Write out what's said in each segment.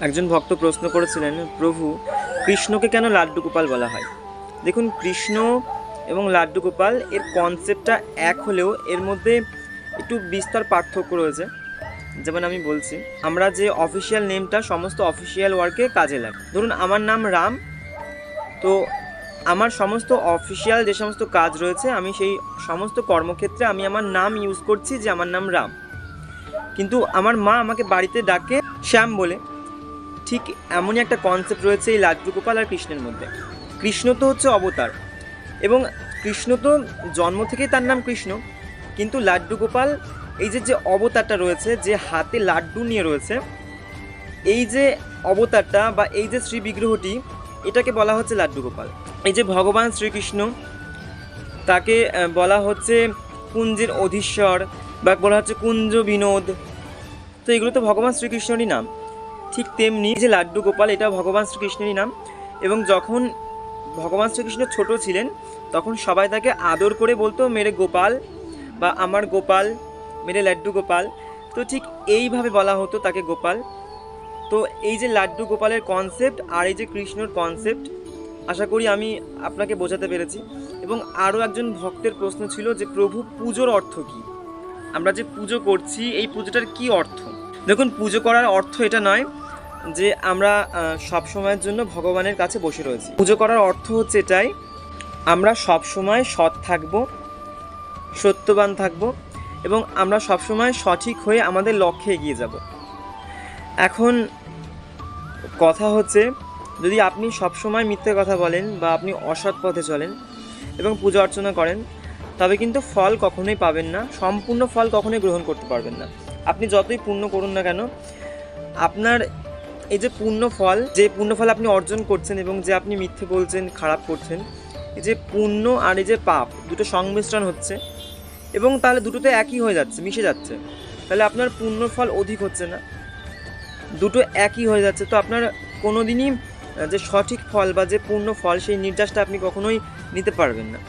একজন ভক্ত প্রশ্ন করেছিলেন, প্রভু, কৃষ্ণকে কেন লাড্ডু গোপাল বলা হয়? দেখুন, কৃষ্ণ এবং লাড্ডু গোপাল, এর কনসেপ্টটা এক হলেও এর মধ্যে একটু বিস্তর পার্থক্য রয়েছে। যেমন আমি বলছি, আমরা যে অফিসিয়াল নেমটা সমস্ত অফিসিয়াল ওয়ার্কে কাজে লাগে। ধরুন, আমার নাম রাম, তো আমার সমস্ত অফিসিয়াল যে সমস্ত কাজ রয়েছে, আমি সেই সমস্ত কর্মক্ষেত্রে আমি আমার নাম ইউজ করছি যে আমার নাম রাম। কিন্তু আমার মা আমাকে বাড়িতে ডাকে শ্যাম বলে। ঠিক এমনই একটা কনসেপ্ট রয়েছে এই লাড্ডু গোপাল আর কৃষ্ণের মধ্যে। কৃষ্ণ তো হচ্ছে অবতার এবং কৃষ্ণ তো জন্ম থেকেই তার নাম কৃষ্ণ, কিন্তু লাড্ডু গোপাল এই যে যে অবতারটা রয়েছে, যে হাতে লাড্ডু নিয়ে রয়েছে, এই যে অবতারটা বা এই যে শ্রী বিগ্রহটি, এটাকে বলা হচ্ছে লাড্ডু গোপাল এই যে ভগবান শ্রীকৃষ্ণ, তাকে বলা হচ্ছে কুঞ্জের অধীশ্বর বা বলা হচ্ছে কুঞ্জ বিনোদ। তো এগুলো তো ভগবান শ্রীকৃষ্ণেরই নাম। ঠিক তেমনি যে লাড্ডু গোপাল, এটা ভগবান শ্রীকৃষ্ণেরই নাম। এবং যখন ভগবান শ্রীকৃষ্ণ ছোট ছিলেন, তখন সবাই তাকে আদর করে বলতো, মেরে গোপাল বা আমার গোপাল, মেরে লাড্ডু গোপাল। তো ঠিক এইভাবে বলা হতো তাকে গোপাল। তো এই যে লাড্ডু গোপালের কনসেপ্ট আর এই যে কৃষ্ণর কনসেপ্ট আশা করি আমি আপনাকে বোঝাতে পেরেছি। এবং আরও একজন ভক্তের প্রশ্ন ছিল যে, প্রভু, পুজোর অর্থ কী? আমরা যে পুজো করছি, এই পুজোটার কি অর্থ? দেখুন, পুজো করার অর্থ এটা নয়। যে আমরা সব সময়ের জন্য ভগবানের কাছে বসে রয়েছি। পুজো করার অর্থ হচ্ছে এটাই, আমরা সব সময় সৎ থাকব, সত্যবান থাকব এবং আমরা সব সময় সঠিক হয়ে আমাদের লক্ষ্যে এগিয়ে যাব। এখন কথা হচ্ছে, যদি আপনি সব সময় মিথ্যে কথা বলেন বা আপনি অসৎ পথে চলেন এবং পূজা অর্চনা করেন, তবে কিন্তু ফল কখনোই পাবেন না, সম্পূর্ণ ফল কখনোই গ্রহণ করতে পারবেন না। আপনি যতই পূর্ণ করুন না কেন, আপনার এই যে পূর্ণ ফল, যে পূর্ণ ফল আপনি অর্জন করছেন এবং যে আপনি মিথ্যে বলছেন, খারাপ করছেন, এই যে পুণ্য আর এই যে পাপ, দুটো সংমিশ্রণ হচ্ছে এবং তাহলে দুটোতে একই হয়ে যাচ্ছে, মিশে যাচ্ছে। তাহলে আপনার পুণ্য ফল অধিক হচ্ছে না, দুটো একই হয়ে যাচ্ছে। তো আপনার কোনো দিনই যে সঠিক ফল বা যে পূর্ণ ফল, সেই নির্যাসটা আপনি কখনোই নিতে পারবেন না।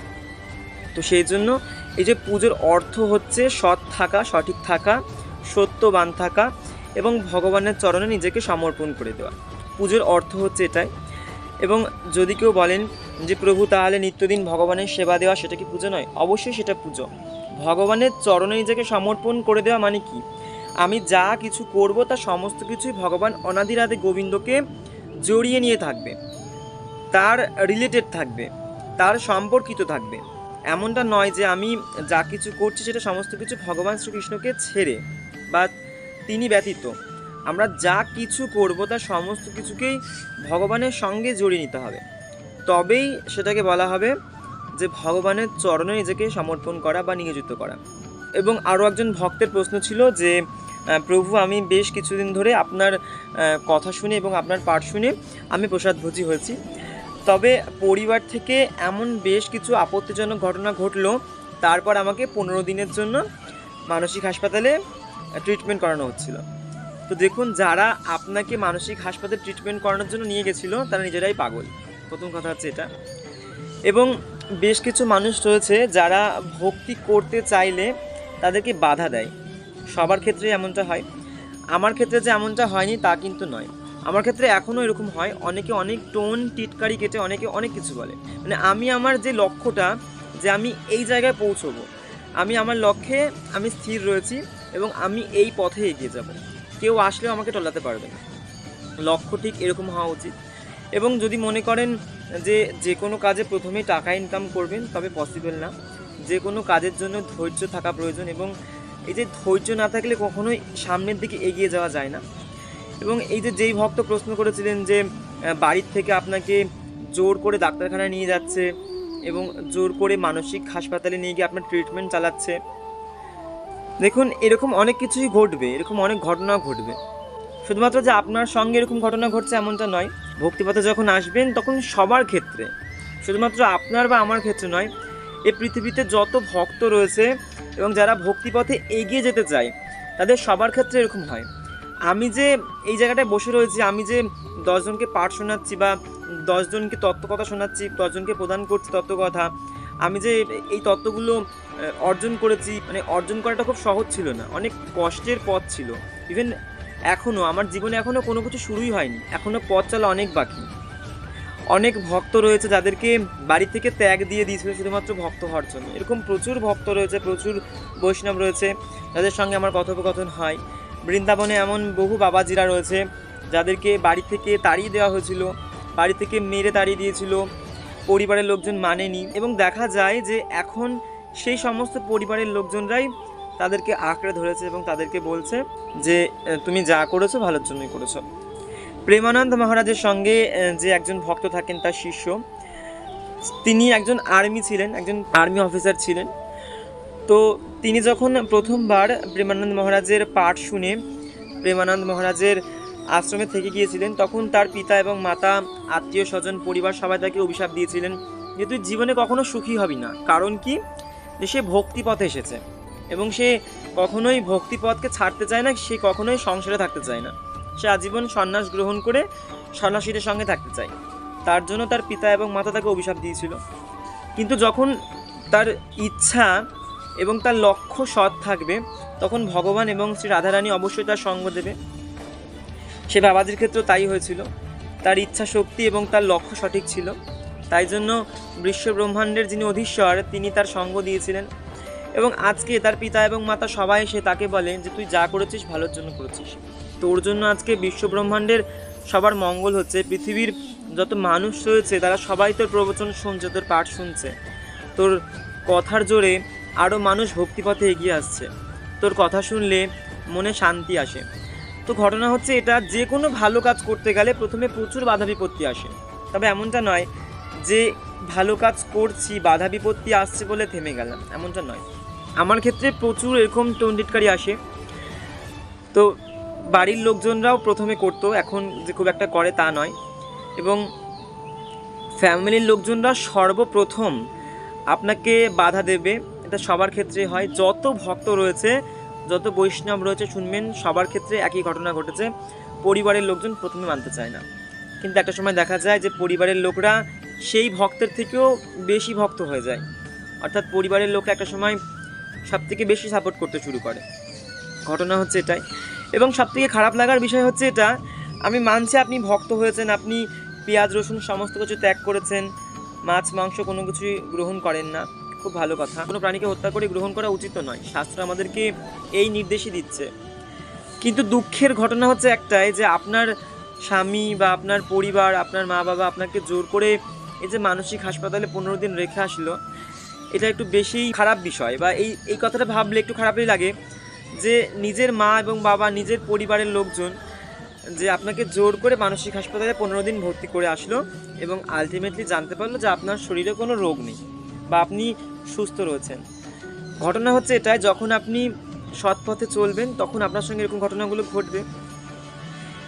তো সেই জন্য এই যে পুজোর অর্থ হচ্ছে সৎ থাকা, সঠিক থাকা, সত্যবান থাকা এবং ভগবানের চরণে নিজেকে সমর্পণ করে দেওয়া। পুজোর অর্থ হচ্ছে এটাই। এবং যদি কেউ বলেন যে, প্রভু, তাহলে নিত্যদিন ভগবানের সেবা দেওয়া সেটা কি পুজো নয়? অবশ্যই সেটা পুজো। ভগবানের চরণে নিজেকে সমর্পণ করে দেওয়া মানে কি? আমি যা কিছু করব, তা সমস্ত কিছুই ভগবান অনাদিরাদে গোবিন্দকে জড়িয়ে নিয়ে থাকবে। তার রিলেটেড থাকবে। তার সম্পর্কিত থাকবে। এমনটা নয় যে, আমি যা কিছু করছি সেটা সমস্ত কিছু ভগবান শ্রীকৃষ্ণকে ছেড়ে বা তিনি ব্যতীত। আমরা যা কিছু করব তা সমস্ত কিছুকেই ভগবানের সঙ্গে জড়িয়ে নিতে হবে। তবেই সেটাকে বলা হবে যে ভগবানের চরণে নিজেকে সমর্পণ করা বা নিয়োজিত করা। এবং আরও একজন ভক্তের প্রশ্ন ছিল যে প্রভু, আমি বেশ কিছুদিন ধরে আপনার কথা শুনে এবং আপনার পাঠ শুনে আমি প্রসাদভোজী হয়েছি। তবে পরিবার থেকে এমন বেশ কিছু আপত্তিজনক ঘটনা ঘটলো, তারপর আমাকে পনেরো দিনের জন্য মানসিক হাসপাতালে ট্রিটমেন্ট করানো হচ্ছিল। তো দেখুন, যারা আপনাকে মানসিক হাসপাতালে ট্রিটমেন্ট করানোর জন্য নিয়ে গেছিল, তারা নিজেরাই পাগল। প্রথম কথা হচ্ছে এটা। এবং বেশ কিছু মানুষ রয়েছে, যারা ভক্তি করতে চাইলে তাদেরকে বাধা দেয়। সবার ক্ষেত্রে এমনটা হয়। আমার ক্ষেত্রে যে এমনটা হয়নি, তা কিন্তু নয়। আমার ক্ষেত্রে এখনও এরকম হয়। অনেকে অনেক টোন, টিটকারি কেটে অনেকে অনেক কিছু বলে। মানে আমি আমার যে লক্ষ্যটা যে আমি এই জায়গায় পৌঁছবো, আমি আমার লক্ষ্যে আমি স্থির রয়েছি এবং আমি এই পথে এগিয়ে যাব। কেউ আসলেও আমাকে টলাতে পারবে না। লক্ষ্য ঠিক এরকম হওয়া উচিত। এবং যদি মনে করেন যে যে কোনো কাজে প্রথমেই টাকা ইনকাম করবেন, তবে পসিবল না। যে কোনো কাজের জন্য ধৈর্য থাকা প্রয়োজন এবং এই যে ধৈর্য না থাকলে কখনোই সামনের দিকে এগিয়ে যাওয়া যায় না। এবং এই যে যেই ভক্ত প্রশ্ন করেছিলেন যে বাড়ির থেকে আপনাকে জোর করে ডাক্তারখানায় নিয়ে যাচ্ছে এবং জোর করে মানসিক হাসপাতালে নিয়ে গিয়ে আপনার ট্রিটমেন্ট চালাচ্ছে দেখুন, এরকম অনেক কিছুই ঘটবে, এরকম অনেক ঘটনা ঘটবে। শুধুমাত্র যে আপনার সঙ্গে এরকম ঘটনা ঘটছে এমনটা নয় ভক্তিপথে যখন আসবেন, তখন সবার ক্ষেত্রে, শুধুমাত্র আপনার বা আমার ক্ষেত্রে নয়, এ পৃথিবীতে যত ভক্ত রয়েছে এবং যারা ভক্তিপথে এগিয়ে যেতে চায়, তাদের সবার ক্ষেত্রে এরকম হয়। আমি যে এই জায়গাটায় বসে রয়েছি, আমি যে দশজনকে পাঠ শোনাচ্ছি বা দশজনকে তত্ত্বকথা শোনাচ্ছি, দশজনকে প্রদান করছি তত্ত্বকথা আমি যে এই তত্ত্বগুলো অর্জন করেছি মানে অর্জন করাটা খুব সহজ ছিল না। অনেক কষ্টের পথ ছিল। ইভেন এখনও আমার জীবনে এখনও কোনো কিছু শুরুই হয়নি। এখনও পথ চলা অনেক বাকি। অনেক ভক্ত রয়েছে যাদেরকে বাড়ি থেকে ত্যাগ দিয়ে দিয়েছিল, শুধুমাত্র ভক্ত হওয়ার জন্য। এরকম প্রচুর ভক্ত রয়েছে, প্রচুর বৈষ্ণব রয়েছে, যাদের সঙ্গে আমার কথোপকথন হয়। বৃন্দাবনে এমন বহু বাবাজিরা রয়েছে, যাদেরকে বাড়ি থেকে তাড়িয়ে দেওয়া হয়েছিল, বাড়ি থেকে মেরে তাড়িয়ে দিয়েছিল। পরিবারের লোকজন মানেনি এবং দেখা যায় যে এখন সেই সমস্ত পরিবারের লোকজনরাই তাদেরকে আঁকড়ে ধরেছে এবং তাদেরকে বলছে যে তুমি যা করেছ ভালোর জন্যই করেছ। প্রেমানন্দ মহারাজের সঙ্গে যে একজন ভক্ত থাকেন তার শিষ্য, তিনি একজন আর্মি ছিলেন, একজন আর্মি অফিসার ছিলেন। তো তিনি যখন প্রথমবার প্রেমানন্দ মহারাজের পাঠ শুনে, প্রেমানন্দ মহারাজের আশ্রমে থেকে গিয়েছিলেন, তখন তার পিতা এবং মাতা, আত্মীয় স্বজন, পরিবার সবাই তাকে অভিশাপ দিয়েছিলেন যে, তুই জীবনে কখনো সুখী হবি না। কারণ কি? যে, সে ভক্তিপথে এসেছে এবং সে কখনোই ভক্তিপথকে ছাড়তে চায় না, সে কখনোই সংসারে থাকতে চায় না। সে আজীবন সন্ন্যাস গ্রহণ করে সন্ন্যাসীদের সঙ্গে থাকতে চায়। তার জন্য তার পিতা এবং মাতা তাকে অভিশাপ দিয়েছিল। কিন্তু যখন তার ইচ্ছা এবং তার লক্ষ্য সৎ থাকবে, তখন ভগবান এবং শ্রী রাধারানী অবশ্যই তার সঙ্গ দেবে। সে বাবাজির ক্ষেত্রে তাই হয়েছিল। তার ইচ্ছা শক্তি এবং তার লক্ষ্য সঠিক ছিল। তাই জন্য বিশ্ব ব্রহ্মাণ্ডের যিনি অধীশ্বর, তিনি তার সঙ্গ দিয়েছিলেন। এবং আজকে তার পিতা এবং মাতা সবাই এসে তাকে বলে যে, তুই যা করেছিস, ভালোর জন্য করেছিস। তোর জন্য আজকে বিশ্ব ব্রহ্মাণ্ডের সবার মঙ্গল হচ্ছে। পৃথিবীর যত মানুষ রয়েছে, তারা সবাই তোর প্রবচন শুনছে, তোর পাঠ শুনছে। তোর কথার জোরে আরও মানুষ ভক্তিপথে এগিয়ে আসছে। তোর কথা শুনলে মনে শান্তি আসে। তো ঘটনা হচ্ছে এটা, যে কোনো ভালো কাজ করতে গেলে প্রথমে প্রচুর বাধা বিপত্তি আসে। তবে এমনটা নয় যে ভালো কাজ করছি, বাধা বিপত্তি আসছে বলে থেমে গেলাম, এমনটা নয়। আমার ক্ষেত্রে প্রচুর এরকম টন্ডিটকারী আসে। তো বাড়ির লোকজনরাও প্রথমে করতো, এখন যে খুব একটা করে তা নয়। এবং ফ্যামিলির লোকজনরা সর্বপ্রথম আপনাকে বাধা দেবে, এটা সবার ক্ষেত্রে হয়। যত ভক্ত রয়েছে যত বৈষ্ণব রয়েছে শুনবেন, সবার ক্ষেত্রে একই ঘটনা ঘটেছে। পরিবারের লোকজন প্রথমে মানতে চায় না। কিন্তু একটা সময় দেখা যায় যে পরিবারের লোকরা সেই ভক্তের থেকেও বেশি ভক্ত হয়ে যায়। অর্থাৎ পরিবারের লোকরা একটা সময় সব থেকে বেশি সাপোর্ট করতে শুরু করে। ঘটনা হচ্ছে এটাই। এবং সব থেকে খারাপ লাগার বিষয় হচ্ছে এটা, আমি মানছি আপনি ভক্ত হয়েছেন, আপনি পেঁয়াজ, রসুন, সমস্ত কিছু ত্যাগ করেছেন, মাছ, মাংস কোনো কিছুই গ্রহণ করেন না। খুব ভালো কথা। কোনো প্রাণীকে হত্যা করে গ্রহণ করা উচিত নয়। শাস্ত্র আমাদেরকে এই নির্দেশই দিচ্ছে। কিন্তু দুঃখের ঘটনা হচ্ছে একটাই যে আপনার স্বামী বা আপনার পরিবার, আপনার মা বাবা আপনাকে জোর করে এই যে মানসিক হাসপাতালে পনেরো দিন রেখে আসলো, এটা একটু বেশি খারাপ বিষয় বা এই এই কথাটা ভাবলে একটু খারাপই লাগে যে নিজের মা এবং বাবা, নিজের পরিবারের লোকজন যে আপনাকে জোর করে মানসিক হাসপাতালে পনেরো দিন ভর্তি করে আসলো এবং আলটিমেটলি জানতে পারল যে আপনার শরীরে কোনো রোগ নেই। বা আপনি সুস্থ রয়েছেন। ঘটনা হচ্ছে এটাই, যখন আপনি সৎ পথে চলবেন, তখন আপনার সঙ্গে এরকম ঘটনাগুলো ঘটবে।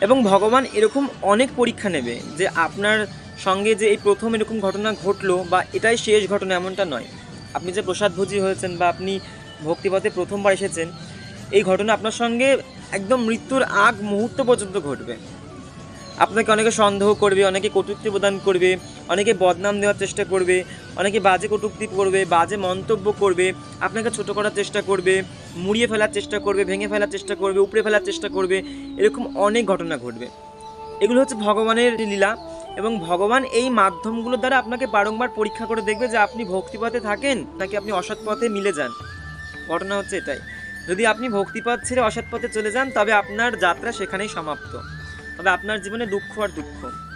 এবং ভগবান এরকম অনেক পরীক্ষা নেবে যে আপনার সঙ্গে যে এই প্রথম এরকম ঘটনা ঘটলো বা এটাই শেষ ঘটনা এমনটা নয়। আপনি যে প্রসাদভোজী হয়েছেন বা আপনি ভক্তিপথে প্রথমবার এসেছেন, এই ঘটনা আপনার সঙ্গে একদম মৃত্যুর আগ মুহূর্ত পর্যন্ত ঘটবে। আপনাকে অনেকে সন্দেহ করবে, অনেকে কটূক্তি প্রদান করবে অনেকে বদনাম দেওয়ার চেষ্টা করবে, অনেকে বাজে কটূক্তি করবে, বাজে মন্তব্য করবে, আপনাকে ছোট করার চেষ্টা করবে, মুড়িয়ে ফেলার চেষ্টা করবে, ভেঙে ফেলার চেষ্টা করবে, উপড়ে ফেলার চেষ্টা করবে, এরকম অনেক ঘটনা ঘটবে। এগুলো হচ্ছে ভগবানের লীলা এবং ভগবান এই মাধ্যমগুলোর দ্বারা আপনাকে বারংবার পরীক্ষা করে দেখবে যে আপনি ভক্তিপথে থাকেন নাকি আপনি অসৎ পথে মিলে যান। ঘটনা হচ্ছে এটাই। যদি আপনি ভক্তিপথ ছেড়ে অসৎ পথে চলে যান, তবে আপনার যাত্রা সেখানেই সমাপ্ত। তবে আপনার জীবনে দুঃখ আর দুঃখ।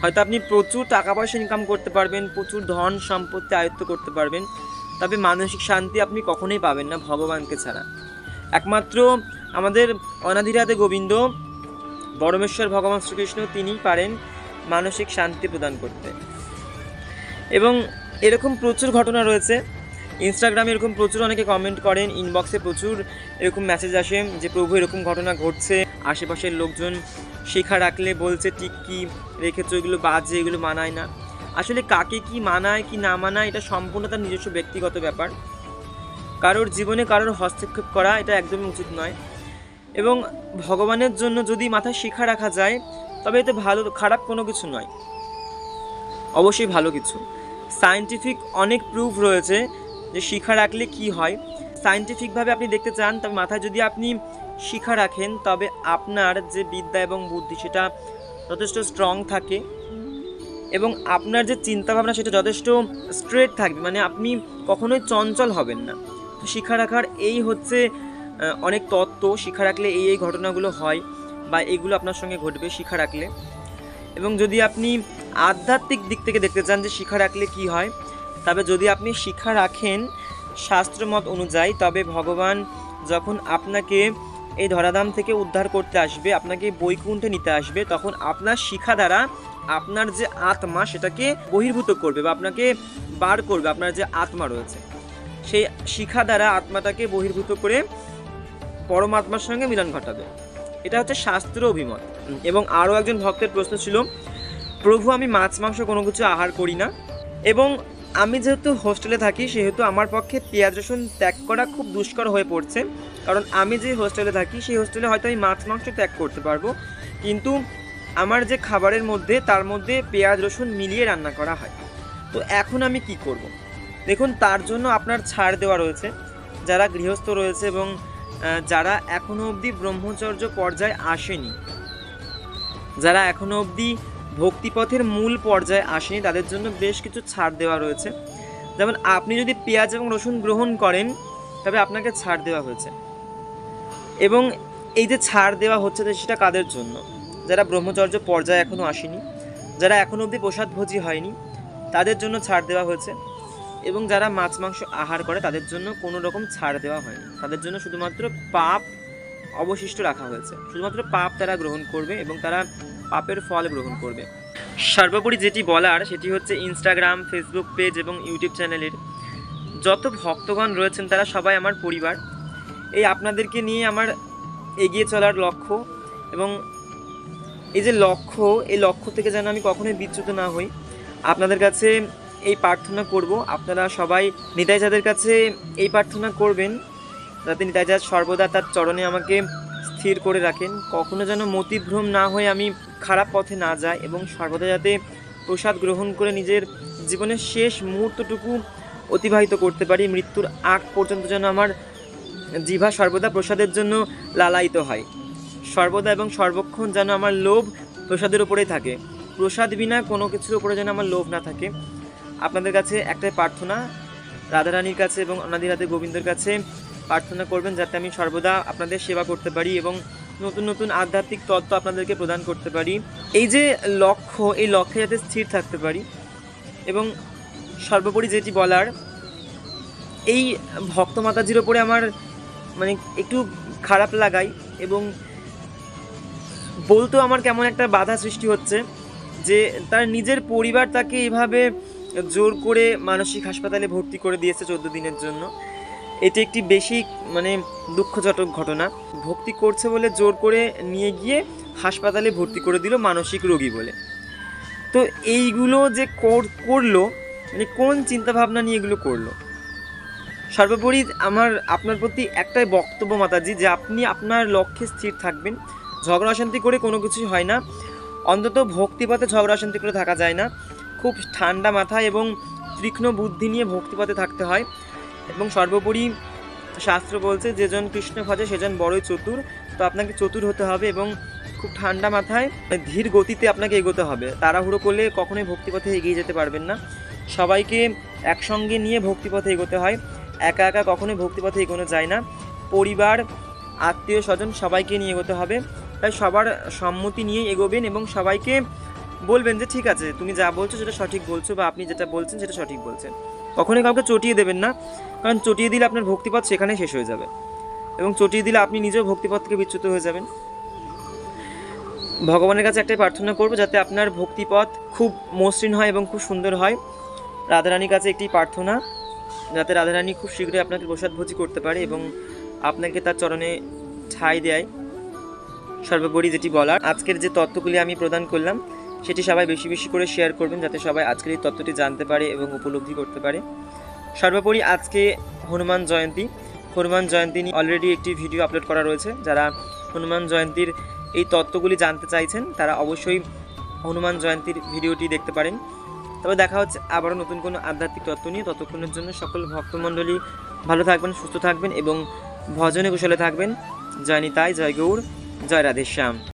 হয়তো আপনি প্রচুর টাকা পয়সা ইনকাম করতে পারবেন, প্রচুর ধন সম্পত্তি আয়ত্ত করতে পারবেন, তবে মানসিক শান্তি আপনি কখনোই পাবেন না ভগবানকে ছাড়া। একমাত্র আমাদের অনাধিরাতে গোবিন্দ, পরমেশ্বর ভগবান শ্রীকৃষ্ণ, তিনিই পারেন মানসিক শান্তি প্রদান করতে। এবং এরকম প্রচুর ঘটনা রয়েছে। ইনস্টাগ্রামে এরকম প্রচুর অনেকে কমেন্ট করেন ইনবক্সে প্রচুর এরকম মেসেজ আসে যে, প্রভু, এরকম ঘটনা ঘটছে। আশেপাশের লোকজন শিখা রাখলে বলছে টিক্কি রেখেছো? এগুলো বাজে, এগুলো মানায় না। আসলে কাকে কি মানায়, কি না মানায়, এটা সম্পূর্ণ তার নিজস্ব ব্যক্তিগত ব্যাপার। কারোর জীবনে কারোর হস্তক্ষেপ করা, এটা একদমই উচিত নয়। এবং ভগবানের জন্য যদি মাথায় শিখা রাখা যায়, তবে এতে ভালো, খারাপ কোনো কিছু নয়। অবশ্যই ভালো কিছু। সায়েন্টিফিক অনেক প্রুফ রয়েছে যে শিখা রাখলে কি হয়? সায়েন্টিফিকভাবে আপনি দেখতে চান, তবে মাথায় যদি আপনি শিখা রাখেন, তবে আপনার যে বিদ্যা এবং বুদ্ধি, সেটা যথেষ্ট স্ট্রং থাকে এবং আপনার যে চিন্তাভাবনা, সেটা যথেষ্ট স্ট্রেট থাকবে। মানে আপনি কখনোই চঞ্চল হবেন না। তো শিক্ষা রাখার এই হচ্ছে অনেক তত্ত্ব। শিক্ষা রাখলে এই এই ঘটনাগুলো হয় বা এগুলো আপনার সঙ্গে ঘটবে শিক্ষা রাখলে। এবং যদি আপনি আধ্যাত্মিক দিক থেকে দেখতে চান যে শিক্ষা রাখলে কি হয় তবে যদি আপনি শিক্ষা রাখেন শাস্ত্রমত অনুযায়ী, তবে ভগবান যখন আপনাকে এই ধরাধাম থেকে উদ্ধার করতে আসবে, আপনাকে বৈকুণ্ঠে নিতে আসবে, তখন আপনার শিক্ষা দ্বারা আপনার যে আত্মা সেটাকে বহির্ভূত করবে বা আপনাকে বার করবে, আপনার যে আত্মা রয়েছে। সেই শিক্ষা দ্বারা আত্মাটাকে বহির্ভূত করে পরমাত্মার সঙ্গে মিলন ঘটাবে। এটা হচ্ছে শাস্ত্র অভিমত। এবং আরও একজন ভক্তের প্রশ্ন ছিল, প্রভু, আমি মাছ, মাংস কোনো কিছু আহার করি না? এবং আমি যেহেতু হোস্টেলে থাকি, সেহেতু আমার পক্ষে পেঁয়াজ রসুন ত্যাগ করা খুব দুষ্কর হয়ে পড়ছে। কারণ আমি যে হোস্টেলে থাকি, সেই হোস্টেলে হয়তো আমি মাছ, মাংস ত্যাগ করতে পারব। কিন্তু আমার যে খাবারের মধ্যে, তার মধ্যে পেঁয়াজ রসুন মিলিয়ে রান্না করা হয়। তো এখন আমি কি করব। দেখুন, তার জন্য আপনার ছাড় দেওয়া রয়েছে। যারা গৃহস্থ রয়েছে এবং যারা এখনও অবধি ব্রহ্মচর্য পর্যায়ে আসেনি, যারা এখনও অবধি ভক্তিপথের মূল পর্যায়ে আসেনি, তাদের জন্য বেশ কিছু ছাড় দেওয়া রয়েছে। যেমন আপনি যদি পেঁয়াজ এবং রসুন গ্রহণ করেন, তবে আপনাকে ছাড় দেওয়া হয়েছে। এবং এই যে ছাড় দেওয়া হচ্ছে সেটা কাদের জন্য? যারা ব্রহ্মচর্য পর্যায়ে এখনও আসেনি, যারা এখনও অবধি প্রসাদ ভোজি হয়নি, তাদের জন্য ছাড় দেওয়া হয়েছে। এবং যারা মাছ, মাংস আহার করে, তাদের জন্য কোনো রকম ছাড় দেওয়া হয়নি। তাদের জন্য শুধুমাত্র পাপ অবশিষ্ট রাখা হয়েছে। শুধুমাত্র পাপ তারা গ্রহণ করবে এবং তারা পাপের ফল গ্রহণ করবে। সর্বোপরি যেটি বলার, সেটি হচ্ছে ইনস্টাগ্রাম ফেসবুক পেজ এবং ইউটিউব চ্যানেলের যত ভক্তগণ রয়েছেন, তারা সবাই আমার পরিবার। এই আপনাদেরকে নিয়ে আমার এগিয়ে চলার লক্ষ্য এবং এই যে লক্ষ্য, এই লক্ষ্য থেকে যেন আমি কখনোই বিচ্যুত না হই। আপনাদের কাছে এই প্রার্থনা করব। আপনারা সবাই নিতাই যাদের কাছে এই প্রার্থনা করবেন যাতে তাই যা সর্বদা তার চরণে আমাকে স্থির করে রাখেন। কখনো যেন মতিভ্রম না হয়ে আমি খারাপ পথে না যাই এবং সর্বদা যাতে প্রসাদ গ্রহণ করে নিজের জীবনের শেষ মুহূর্তটুকু অতিবাহিত করতে পারি। মৃত্যুর আগ পর্যন্ত যেন আমার জিভা সর্বদা প্রসাদের জন্য লালায়িত হয়। সর্বদা এবং সর্বক্ষণ যেন আমার লোভ প্রসাদের উপরেই থাকে। প্রসাদ বিনা কোনো কিছুর উপরে যেন আমার লোভ না থাকে। আপনাদের কাছে একটাই প্রার্থনা, রাধারানীর কাছে এবং অনাদিরাতে গোবিন্দর কাছে প্রার্থনা করবেন যাতে আমি সর্বদা আপনাদের সেবা করতে পারি এবং নতুন নতুন আধ্যাত্মিক তত্ত্ব আপনাদেরকে প্রদান করতে পারি। এই যে লক্ষ্য, এই লক্ষ্যে যাতে স্থির থাকতে পারি এবং সর্বোপরি যেটি বলার, এই ভক্ত মাতাজির ওপরে আমার মানে একটু খারাপ লাগাই এবং বলতেও আমার কেমন একটা বাধা সৃষ্টি হচ্ছে যে তার নিজের পরিবার তাকে এভাবে জোর করে মানসিক হাসপাতালে ভর্তি করে দিয়েছে চোদ্দ দিনের জন্য। এটি একটি বেশি মানে দুঃখজনক ঘটনা। ভক্তি করছে বলে জোর করে নিয়ে গিয়ে হাসপাতালে ভর্তি করে দিল মানসিক রোগী বলে। তো এইগুলো যে কর- করল মানে কোন চিন্তাভাবনা নিয়ে এগুলো করল? সর্বোপরি আমার, আপনার প্রতি একটাই বক্তব্য মাতাজি যে আপনি আপনার লক্ষ্যে স্থির থাকবেন। ঝগড়া অশান্তি করে কোনো কিছুই হয় না। অন্তত ভক্তিপথে ঝগড়া অশান্তি করে থাকা যায় না। খুব ঠান্ডা মাথা এবং তীক্ষ্ণ বুদ্ধি নিয়ে ভক্তিপথে থাকতে হয়। এবং সর্বোপরি শাস্ত্র বলছে যেজন কৃষ্ণ খোঁজে সেজন বড়ই চতুর। তো আপনাকে চতুর হতে হবে এবং খুব ঠান্ডা মাথায় ধীর গতিতে আপনাকে এগোতে হবে। তাড়াহুড়ো করলে কখনোই ভক্তিপথে এগিয়ে যেতে পারবেন না। সবাইকে একসঙ্গে নিয়ে ভক্তিপথে এগোতে হয়। একা একা কখনোই ভক্তিপথে এগোনো যায় না। পরিবার, আত্মীয় স্বজন সবাইকে নিয়ে এগোতে হবে। তাই সবার সম্মতি নিয়ে এগোবেন এবং সবাইকে বলবেন যে, ঠিক আছে, তুমি যা বলছো সেটা সঠিক বলছো বা আপনি যেটা বলছেন সেটা সঠিক বলছেন। কখনোই কাউকে চটিয়ে দেবেন না, কারণ চটিয়ে দিলে আপনার ভক্তিপথ সেখানে শেষ হয়ে যাবে। এবং চটিয়ে দিলে আপনি নিজেও ভক্তিপথ থেকে বিচ্যুত হয়ে যাবেন। ভগবানের কাছে একটাই প্রার্থনা করব, যাতে আপনার ভক্তিপথ খুব মসৃণ হয় এবং খুব সুন্দর হয়। রাধারানীর কাছে একটি প্রার্থনা, যাতে রাধারানী খুব শীঘ্রই আপনাকে প্রসাদ ভোজি করতে পারে এবং আপনাকে তার চরণে ঠাঁই দেয়। সর্বোপরি যেটি বলার, আজকের যে তত্ত্বগুলি আমি প্রদান করলাম সেটি সবাই বেশি বেশি করে শেয়ার করবেন যাতে সবাই আজকের এই তত্ত্বটি জানতে পারে এবং উপলব্ধি করতে পারে। সর্বোপরি আজকে হনুমান জয়ন্তী। হনুমান জয়ন্তী নিয়ে অলরেডি একটি ভিডিও আপলোড করা রয়েছে। যারা হনুমান জয়ন্তীর এই তত্ত্বগুলি জানতে চাইছেন, তারা অবশ্যই হনুমান জয়ন্তীর ভিডিওটি দেখতে পারেন। তবে দেখা হচ্ছে আবারও নতুন কোনো আধ্যাত্মিক তত্ত্ব নিয়ে। ততক্ষণের জন্য সকল ভক্তমণ্ডলী ভালো থাকবেন, সুস্থ থাকবেন এবং ভজনে কুশলে থাকবেন। জয় নিতাই, জয় গৌর, জয় রাধেশ্যাম